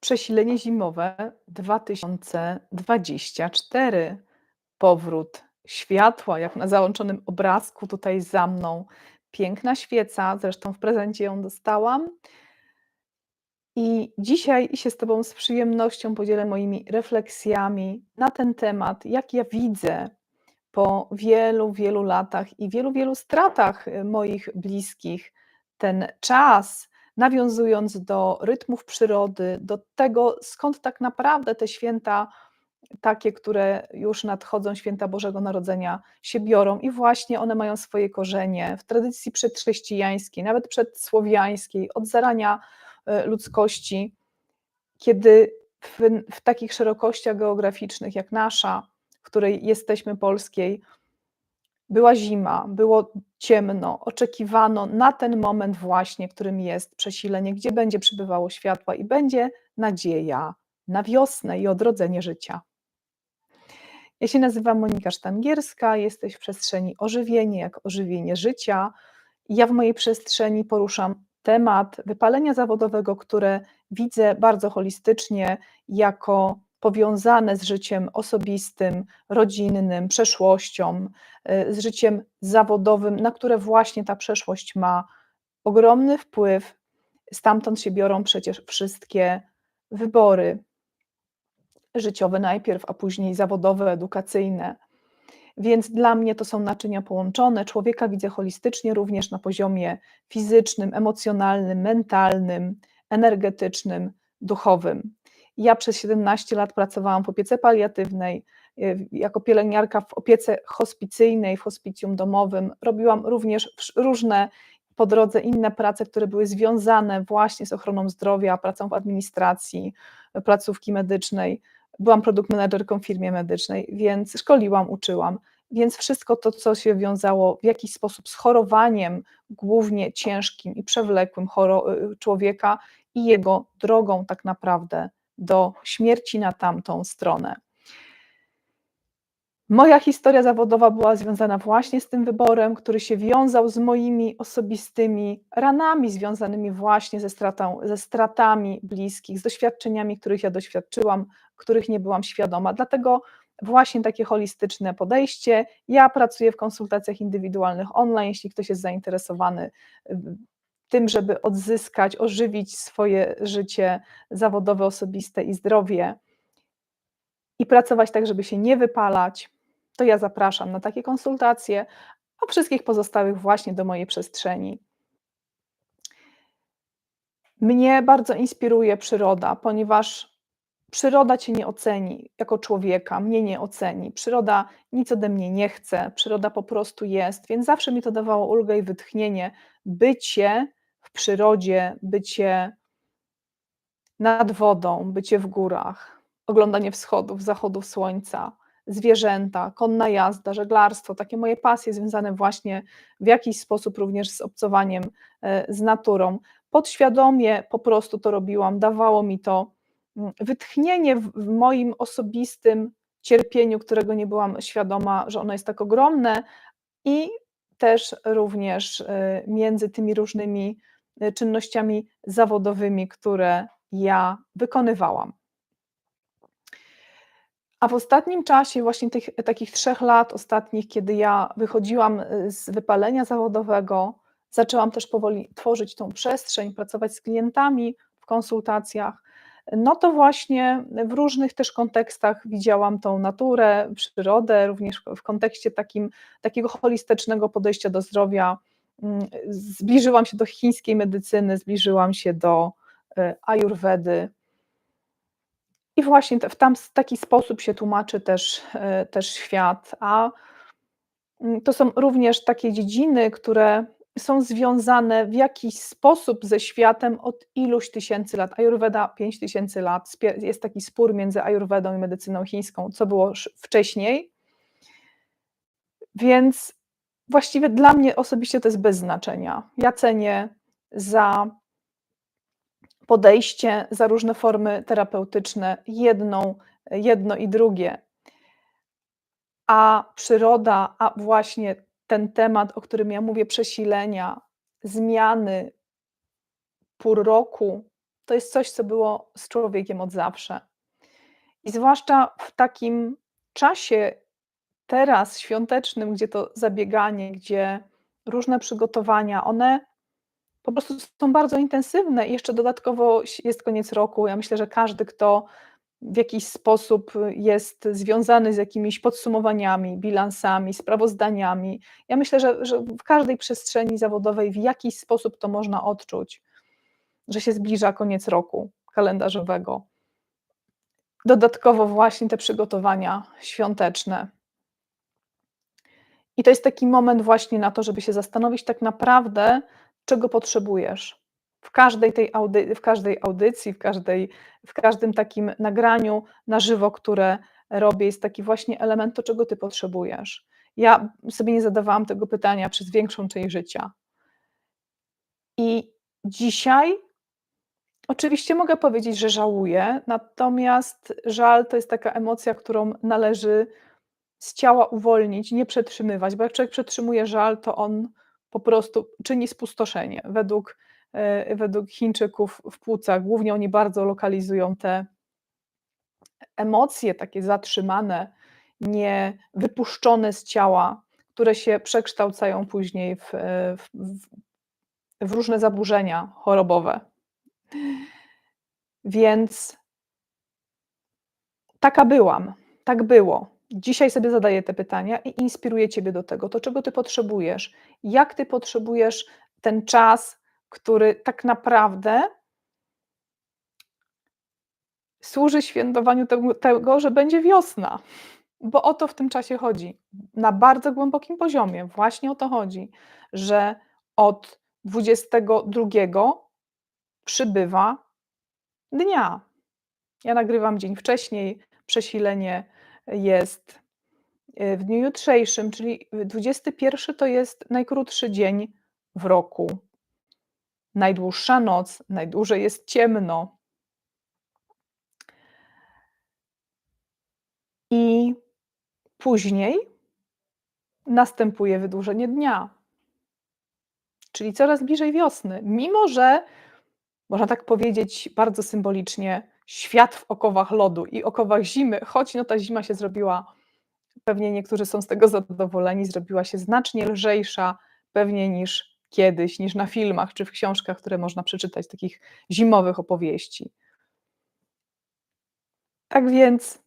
Przesilenie zimowe 2024. Powrót światła, jak na załączonym obrazku tutaj za mną. Piękna świeca, zresztą w prezencie ją dostałam. I dzisiaj się z Tobą z przyjemnością podzielę moimi refleksjami na ten temat, jak ja widzę po wielu, wielu latach i wielu, wielu stratach y, moich bliskich ten czas, nawiązując do rytmów przyrody, do tego, skąd tak naprawdę te święta, takie, które już nadchodzą, święta Bożego Narodzenia, się biorą, i właśnie one mają swoje korzenie w tradycji przedchrześcijańskiej, nawet przedsłowiańskiej, od zarania y, ludzkości, kiedy w, w takich szerokościach geograficznych jak nasza, w której jesteśmy polskiej, była zima, było ciemno, oczekiwano na ten moment właśnie, którym jest przesilenie, gdzie będzie przybywało światła i będzie nadzieja na wiosnę i odrodzenie życia. Ja się nazywam Monika Sztangierska, jesteś w przestrzeni ożywienie, jak ożywienie życia. Ja w mojej przestrzeni poruszam temat wypalenia zawodowego, które widzę bardzo holistycznie jako powiązane z życiem osobistym, rodzinnym, przeszłością, y, z życiem zawodowym, na które właśnie ta przeszłość ma ogromny wpływ. Stamtąd się biorą przecież wszystkie wybory życiowe najpierw, a później zawodowe, edukacyjne. Więc dla mnie to są naczynia połączone. Człowieka widzę holistycznie również na poziomie fizycznym, emocjonalnym, mentalnym, energetycznym, duchowym. Ja przez 17 lat pracowałam w opiece paliatywnej, y, jako pielęgniarka w opiece hospicyjnej, w hospicjum domowym. Robiłam również różne po drodze inne prace, które były związane właśnie z ochroną zdrowia, pracą w administracji, placówki medycznej. Byłam produkt menedżerką w firmie medycznej, więc szkoliłam, uczyłam. Więc wszystko to, co się wiązało w jakiś sposób z chorowaniem, głównie ciężkim i przewlekłym y, człowieka i jego drogą tak naprawdę do śmierci na tamtą stronę. Moja historia zawodowa była związana właśnie z tym wyborem, który się wiązał z moimi osobistymi ranami, związanymi właśnie ze, stratą, ze stratami bliskich, z doświadczeniami, których ja doświadczyłam, których nie byłam świadoma. Dlatego właśnie takie holistyczne podejście. Ja pracuję w konsultacjach indywidualnych online, jeśli ktoś jest zainteresowany tym, żeby odzyskać, ożywić swoje życie zawodowe, osobiste i zdrowie i pracować tak, żeby się nie wypalać, to ja zapraszam na takie konsultacje, a wszystkich pozostałych właśnie do mojej przestrzeni. Mnie bardzo inspiruje przyroda, ponieważ przyroda cię nie oceni jako człowieka, mnie nie oceni. Przyroda nic ode mnie nie chce, przyroda po prostu jest, więc zawsze mi to dawało ulgę i wytchnienie bycie przyrodzie, bycie nad wodą, bycie w górach, oglądanie wschodów, zachodów słońca, zwierzęta, konna jazda, żeglarstwo, takie moje pasje związane właśnie w jakiś sposób również z obcowaniem e, z naturą. Podświadomie po prostu to robiłam, dawało mi to mm, wytchnienie w moim osobistym cierpieniu, którego nie byłam świadoma, że ono jest tak ogromne i też również e, między tymi różnymi czynnościami zawodowymi, które ja wykonywałam. A w ostatnim czasie, właśnie tych takich trzech lat ostatnich, kiedy ja wychodziłam y, z wypalenia zawodowego, zaczęłam też powoli tworzyć tą przestrzeń, pracować z klientami w konsultacjach, no to właśnie w różnych też kontekstach widziałam tą naturę, przyrodę, również w kontekście takim, takiego holistycznego podejścia do zdrowia, zbliżyłam się do chińskiej medycyny, zbliżyłam się do e, ajurwedy. I właśnie w tam taki sposób się tłumaczy też, e, też świat. A mm, to są również takie dziedziny, które są związane w jakiś sposób ze światem od iluś tysięcy lat. Ajurweda 5 tysięcy lat. Jest taki spór między ajurwedą i medycyną chińską, co było wcześniej. Więc właściwie dla mnie osobiście to jest bez znaczenia. Ja cenię za podejście, za różne formy terapeutyczne jedną, jedno i drugie. A przyroda, a właśnie ten temat, o którym ja mówię, przesilenia, zmiany pór roku, to jest coś, co było z człowiekiem od zawsze. I zwłaszcza w takim czasie teraz świątecznym, gdzie to zabieganie, gdzie różne przygotowania, one po prostu są bardzo intensywne i jeszcze dodatkowo jest koniec roku. Ja myślę, że każdy, kto w jakiś sposób jest związany z jakimiś podsumowaniami, bilansami, sprawozdaniami, ja myślę, że że w każdej przestrzeni zawodowej w jakiś sposób to można odczuć, że się zbliża koniec roku kalendarzowego. Dodatkowo właśnie te przygotowania świąteczne. I to jest taki moment właśnie na to, żeby się zastanowić tak naprawdę, czego potrzebujesz. W każdej tej audy w każdej audycji, w każdej w każdym takim nagraniu na żywo, które robię, jest taki właśnie element, to czego ty potrzebujesz. Ja sobie nie zadawałam tego pytania przez większą część życia. I dzisiaj oczywiście mogę powiedzieć, że żałuję, natomiast żal to jest taka emocja, którą należy z ciała uwolnić, nie przetrzymywać, bo jak człowiek przetrzymuje żal, to on po prostu czyni spustoszenie. Według, e, według Chińczyków w płucach głównie oni bardzo lokalizują te emocje takie zatrzymane, niewypuszczone z ciała, które się przekształcają później w, e, w, w różne zaburzenia chorobowe. Więc taka byłam, tak było. Dzisiaj sobie zadaję te pytania i inspiruję ciebie do tego. To czego ty potrzebujesz? Jak ty potrzebujesz ten czas, który tak naprawdę służy świętowaniu tego że będzie wiosna, bo o to w tym czasie chodzi. Na bardzo głębokim poziomie właśnie o to chodzi, że od 22 przybywa dnia. Ja nagrywam dzień wcześniej, przesilenie jest, w dniu jutrzejszym, czyli 21 to jest najkrótszy dzień w roku. Najdłuższa noc, najdłużej jest ciemno. I później następuje wydłużenie dnia. Czyli coraz bliżej wiosny, mimo że można tak powiedzieć bardzo symbolicznie, świat w okowach lodu i okowach zimy, choć no ta zima się zrobiła, pewnie niektórzy są z tego zadowoleni, zrobiła się znacznie lżejsza pewnie niż kiedyś, niż na filmach czy w książkach, które można przeczytać, takich zimowych opowieści. Tak więc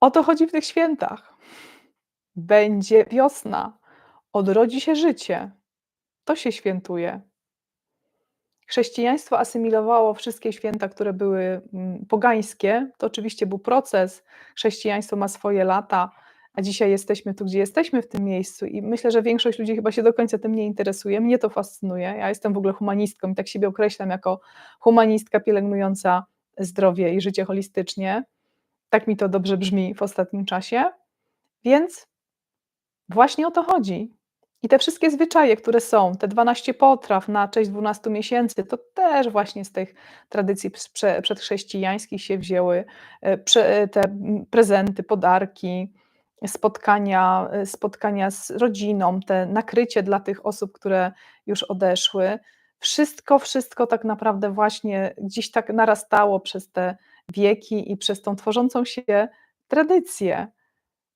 o to chodzi w tych świętach. Będzie wiosna, odrodzi się życie. To się świętuje. Chrześcijaństwo asymilowało wszystkie święta, które były mm, pogańskie. To oczywiście był proces. Chrześcijaństwo ma swoje lata, a dzisiaj jesteśmy tu, gdzie jesteśmy w tym miejscu i myślę, że większość ludzi chyba się do końca tym nie interesuje. Mnie to fascynuje. Ja jestem w ogóle humanistką i tak siebie określam jako humanistka pielęgnująca zdrowie i życie holistycznie. Tak mi to dobrze brzmi w ostatnim czasie. Więc właśnie o to chodzi. I te wszystkie zwyczaje, które są, te 12 potraw na cześć 12 miesięcy, to też właśnie z tych tradycji przedchrześcijańskich się wzięły, e, te prezenty, podarki, spotkania, e, spotkania z rodziną, te nakrycie dla tych osób, które już odeszły. Wszystko, wszystko tak naprawdę właśnie gdzieś tak narastało przez te wieki i przez tą tworzącą się tradycję.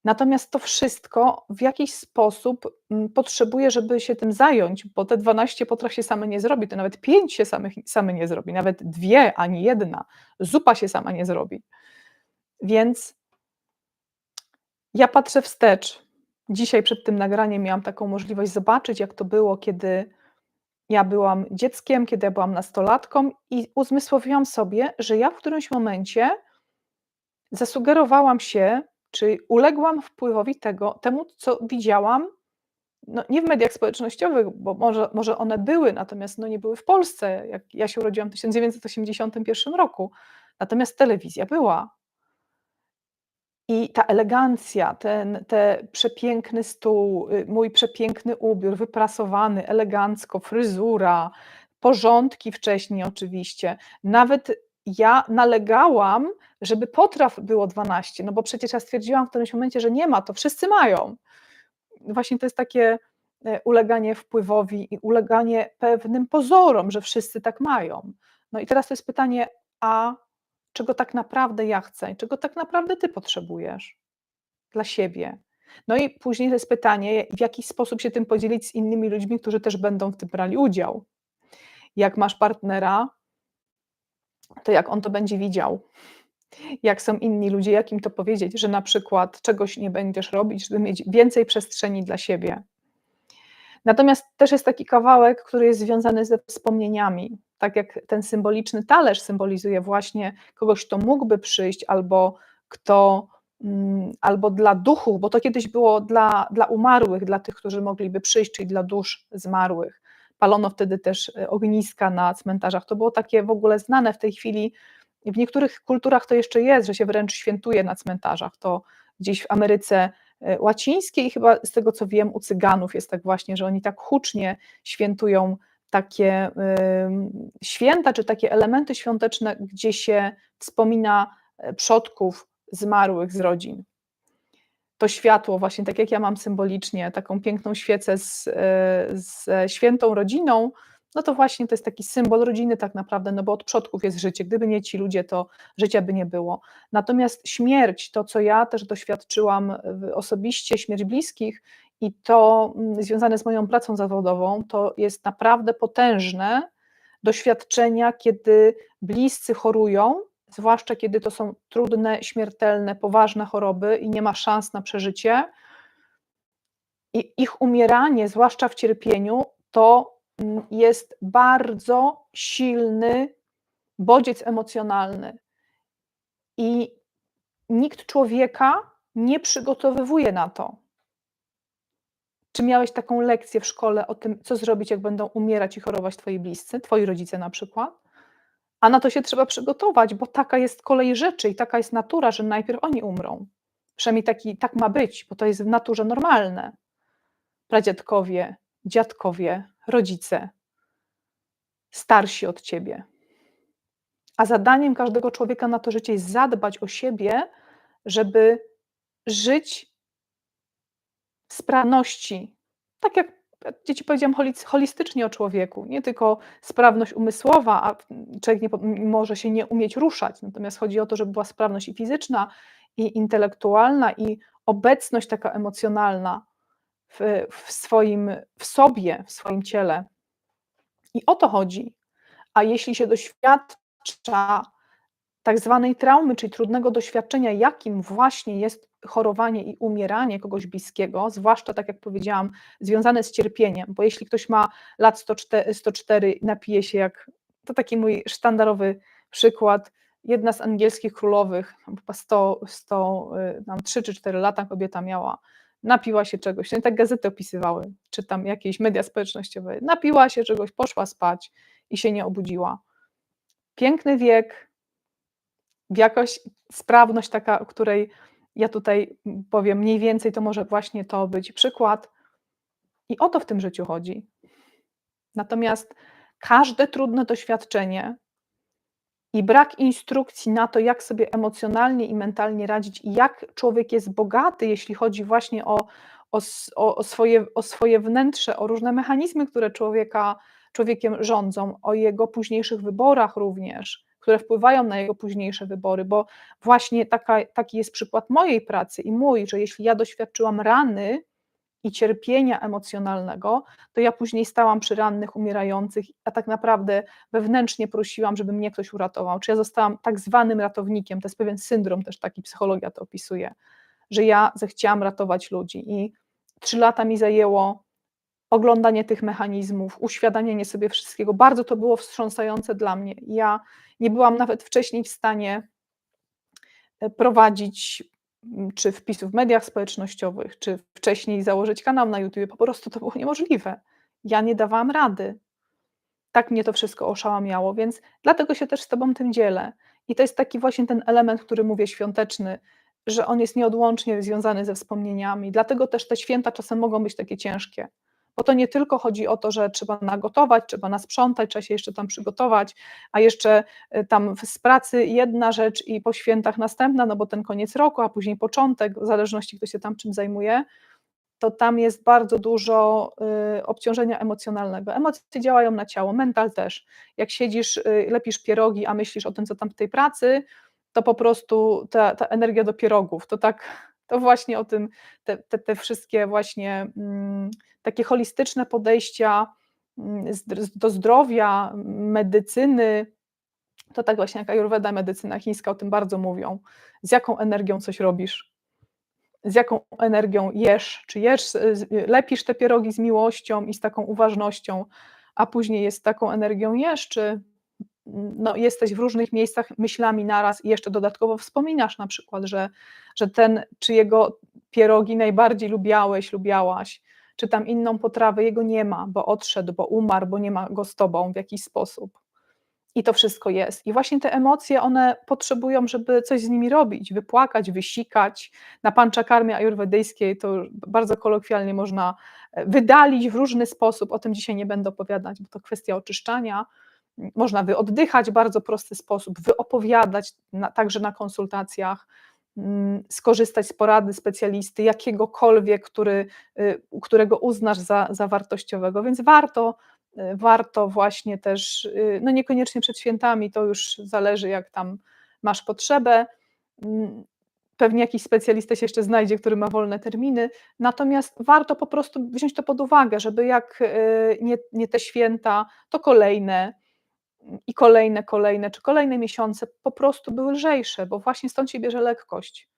Natomiast to wszystko w jakiś sposób mm, potrzebuje, żeby się tym zająć, bo te 12 potraw się same nie zrobi, to nawet 5 się samych, same nie zrobi, nawet dwie, ani jedna. Zupa się sama nie zrobi. Więc ja patrzę wstecz. Dzisiaj przed tym nagraniem miałam taką możliwość zobaczyć, jak to było, kiedy ja byłam dzieckiem, kiedy ja byłam nastolatką i uzmysłowiłam sobie, że ja w którymś momencie zasugerowałam się czy uległam wpływowi tego temu, co widziałam, no nie w mediach społecznościowych, bo może może one były, natomiast no nie były w Polsce, jak ja się urodziłam w 1981 roku, natomiast telewizja była. I ta elegancja, ten te przepiękny stół, y, mój przepiękny ubiór, wyprasowany elegancko, fryzura, porządki wcześniej oczywiście, nawet ja nalegałam, żeby potraw było 12, no bo przecież ja stwierdziłam w którymś momencie, że nie ma, to wszyscy mają. Właśnie to jest takie e, uleganie wpływowi i uleganie pewnym pozorom, że wszyscy tak mają. No i teraz to jest pytanie, a czego tak naprawdę ja chcę, czego tak naprawdę ty potrzebujesz dla siebie? No i później to jest pytanie, w jaki sposób się tym podzielić z innymi ludźmi, którzy też będą w tym brali udział. Jak masz partnera, to jak on to będzie widział? Jak są inni ludzie, jak im to powiedzieć, że na przykład czegoś nie będziesz robić, żeby mieć więcej przestrzeni dla siebie. Natomiast też jest taki kawałek, który jest związany ze wspomnieniami. Tak jak ten symboliczny talerz symbolizuje właśnie kogoś, kto mógłby przyjść, albo kto, mm, albo dla duchów, bo to kiedyś było dla, dla umarłych, dla tych, którzy mogliby przyjść, czyli dla dusz zmarłych. Palono wtedy też e, ogniska na cmentarzach. To było takie w ogóle znane w tej chwili. W niektórych kulturach to jeszcze jest, że się wręcz świętuje na cmentarzach. To gdzieś w Ameryce e, Łacińskiej chyba z tego co wiem u Cyganów jest tak właśnie, że oni tak hucznie świętują takie y, święta czy takie elementy świąteczne, gdzie się wspomina e, przodków zmarłych z rodzin to światło, właśnie tak jak ja mam symbolicznie, taką piękną świecę z, z świętą rodziną, no to właśnie to jest taki symbol rodziny tak naprawdę, no bo od przodków jest życie. Gdyby nie ci ludzie, to życia by nie było. Natomiast śmierć, to co ja też doświadczyłam osobiście, śmierć bliskich i to mm, związane z moją pracą zawodową, to jest naprawdę potężne doświadczenia, kiedy bliscy chorują zwłaszcza kiedy to są trudne, śmiertelne, poważne choroby i nie ma szans na przeżycie. I ich umieranie, zwłaszcza w cierpieniu, to mm, jest bardzo silny bodziec emocjonalny. I nikt człowieka nie przygotowywuje na to. Czy miałeś taką lekcję w szkole o tym, co zrobić, jak będą umierać i chorować twoi bliscy, twoi rodzice na przykład? A na to się trzeba przygotować, bo taka jest kolej rzeczy i taka jest natura, że najpierw oni umrą. Przynajmniej taki, tak ma być, bo to jest w naturze normalne. Pradziadkowie, dziadkowie, rodzice, starsi od ciebie. A zadaniem każdego człowieka na to życie jest zadbać o siebie, żeby żyć w sprawności, tak jak dzieci powiedziałam holistycznie o człowieku, nie tylko sprawność umysłowa, a człowiek nie, może się nie umieć ruszać, natomiast chodzi o to, żeby była sprawność i fizyczna, i intelektualna, i obecność taka emocjonalna w, w swoim, w sobie, w swoim ciele. I o to chodzi. A jeśli się doświadcza tak zwanej traumy, czyli trudnego doświadczenia, jakim właśnie jest chorowanie i umieranie kogoś bliskiego, zwłaszcza tak jak powiedziałam, związane z cierpieniem, bo jeśli ktoś ma lat 104, 104 napije się jak, to taki mój sztandarowy przykład, jedna z angielskich królowych, chyba 100, 100 tam 3 czy 4 lata kobieta miała, napiła się czegoś, no tak gazety opisywały, czy tam jakieś media społecznościowe, napiła się czegoś, poszła spać i się nie obudziła. Piękny wiek, jakość, sprawność taka, o której ja tutaj powiem mniej więcej, to może właśnie to być przykład. I o to w tym życiu chodzi. Natomiast każde trudne doświadczenie i brak instrukcji na to, jak sobie emocjonalnie i mentalnie radzić, i jak człowiek jest bogaty, jeśli chodzi właśnie o, o, o, swoje, o swoje wnętrze, o różne mechanizmy, które człowieka, człowiekiem rządzą, o jego późniejszych wyborach również które wpływają na jego późniejsze wybory, bo właśnie taka, taki jest przykład mojej pracy i mój, że jeśli ja doświadczyłam rany i cierpienia emocjonalnego, to ja później stałam przy rannych, umierających, a tak naprawdę wewnętrznie prosiłam, żeby mnie ktoś uratował. Czy ja zostałam tak zwanym ratownikiem, to jest pewien syndrom, też taki psychologia to opisuje, że ja zechciałam ratować ludzi i trzy lata mi zajęło oglądanie tych mechanizmów, uświadamianie sobie wszystkiego. Bardzo to było wstrząsające dla mnie. Ja nie byłam nawet wcześniej w stanie e, prowadzić czy wpisów w mediach społecznościowych, czy wcześniej założyć kanał na YouTube. Po prostu to było niemożliwe. Ja nie dawałam rady. Tak mnie to wszystko oszałamiało, więc dlatego się też z Tobą tym dzielę. I to jest taki właśnie ten element, który mówię świąteczny, że on jest nieodłącznie związany ze wspomnieniami. Dlatego też te święta czasem mogą być takie ciężkie bo to nie tylko chodzi o to, że trzeba nagotować, trzeba nasprzątać, trzeba się jeszcze tam przygotować, a jeszcze y, tam z pracy jedna rzecz i po świętach następna, no bo ten koniec roku, a później początek, w zależności kto się tam czym zajmuje, to tam jest bardzo dużo, y, obciążenia emocjonalnego. Emocje działają na ciało, mental też. Jak siedzisz, y, lepisz pierogi, a myślisz o tym, co tam w tej pracy, to po prostu ta ta energia do pierogów, to tak to właśnie o tym te te te wszystkie właśnie, mm, takie holistyczne podejścia, mm, do zdrowia, medycyny, to tak właśnie jak ajurweda, medycyna chińska o tym bardzo mówią. Z jaką energią coś robisz, z jaką energią jesz, czy jesz lepisz te pierogi z miłością i z taką uważnością, a później je z taką energią jesz, czy no, jesteś w różnych miejscach myślami naraz i jeszcze dodatkowo wspominasz na przykład, że że ten czyjego pierogi najbardziej lubiałeś, lubiałaś, czy tam inną potrawę, jego nie ma, bo odszedł, bo umarł, bo nie ma go z tobą w jakiś sposób. I to wszystko jest. I właśnie te emocje, one potrzebują, żeby coś z nimi robić, wypłakać, wysikać. Na panczakarmie ajurwedyjskiej to bardzo kolokwialnie można, e, wydalić w różny sposób, o tym dzisiaj nie będę opowiadać, bo to kwestia oczyszczania. Można wyoddychać w bardzo prosty sposób, wyopowiadać na także na konsultacjach, mm, skorzystać z porady specjalisty jakiegokolwiek, który, y, którego uznasz za za wartościowego, więc warto Y, warto właśnie też, y, no niekoniecznie przed świętami, to już zależy jak tam masz potrzebę. Mm, pewnie jakiś specjalista się jeszcze znajdzie, który ma wolne terminy, natomiast warto po prostu wziąć to pod uwagę, żeby jak nie, nie te święta, to kolejne i kolejne, kolejne, czy kolejne miesiące po prostu były lżejsze, bo właśnie stąd się bierze lekkość.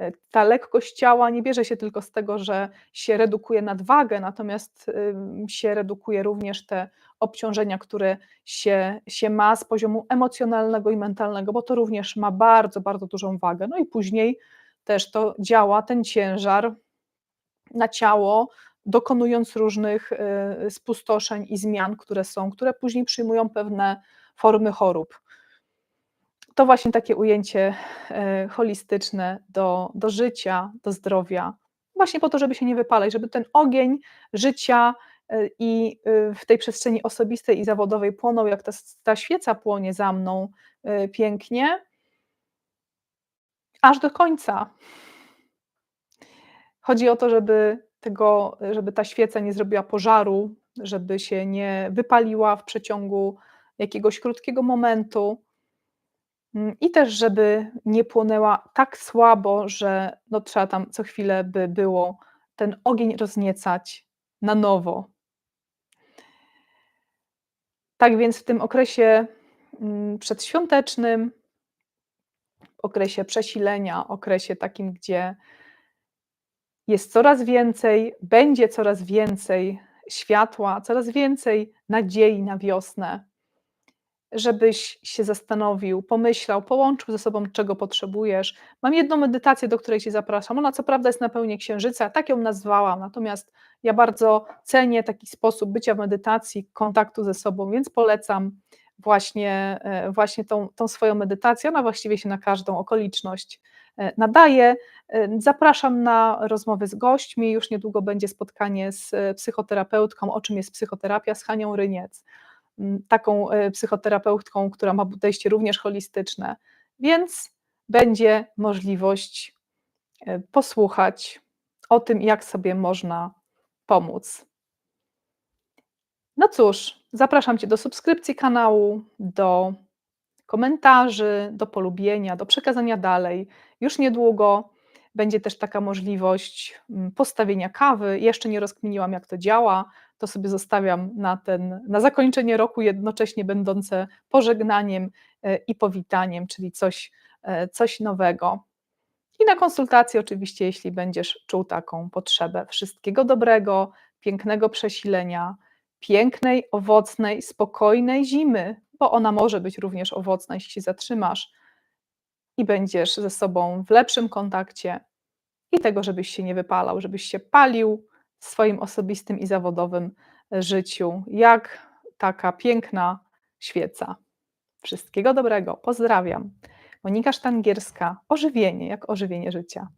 E, ta lekkość ciała nie bierze się tylko z tego, że się redukuje nadwagę, natomiast się redukuje również te obciążenia, które się, się ma z poziomu emocjonalnego i mentalnego, bo to również ma bardzo, bardzo dużą wagę. No i później też to działa, ten ciężar na ciało, dokonując różnych y, spustoszeń i zmian, które są, które później przyjmują pewne formy chorób. To właśnie takie ujęcie e, holistyczne do, do życia, do zdrowia, właśnie po to, żeby się nie wypalać, żeby ten ogień życia e, i w tej przestrzeni osobistej i zawodowej płonął, jak ta, ta świeca płonie za mną pięknie, aż do końca. Chodzi o to, żeby, tego, żeby ta świeca nie zrobiła pożaru, żeby się nie wypaliła w przeciągu jakiegoś krótkiego momentu, Mm, I też, żeby nie płonęła tak słabo, że no trzeba tam co chwilę by było ten ogień rozniecać na nowo. Tak więc w tym okresie mm, przedświątecznym, okresie przesilenia, okresie takim, gdzie jest coraz więcej, będzie coraz więcej światła, coraz więcej nadziei na wiosnę, żebyś się zastanowił, pomyślał, połączył ze sobą, czego potrzebujesz. Mam jedną medytację, do której Cię zapraszam. Ona co prawda jest na pełni księżyca, tak ją nazwałam, natomiast ja bardzo cenię taki sposób bycia w medytacji, kontaktu ze sobą, więc polecam właśnie, e, właśnie tą, tą swoją medytację. Ona właściwie się na każdą okoliczność nadaje. E, zapraszam na rozmowy z gośćmi. Już niedługo będzie spotkanie z psychoterapeutką, o czym jest psychoterapia z Hanią Ryniec taką e, psychoterapeutką, która ma podejście również holistyczne, więc będzie możliwość e, posłuchać o tym, jak sobie można pomóc. No cóż, zapraszam Cię do subskrypcji kanału, do komentarzy, do polubienia, do przekazania dalej. Już niedługo będzie też taka możliwość postawienia kawy. Jeszcze nie rozkminiłam, jak to działa to sobie zostawiam na, ten, na zakończenie roku, jednocześnie będące pożegnaniem e, i powitaniem, czyli coś, e, coś nowego. I na konsultację, oczywiście, jeśli będziesz czuł taką potrzebę. Wszystkiego dobrego, pięknego przesilenia, pięknej, owocnej, spokojnej zimy, bo ona może być również owocna, jeśli się zatrzymasz i będziesz ze sobą w lepszym kontakcie i tego, żebyś się nie wypalał, żebyś się palił, w swoim osobistym i zawodowym życiu, jak taka piękna świeca. Wszystkiego dobrego, pozdrawiam. Monika Sztangierska, ożywienie, jak ożywienie życia.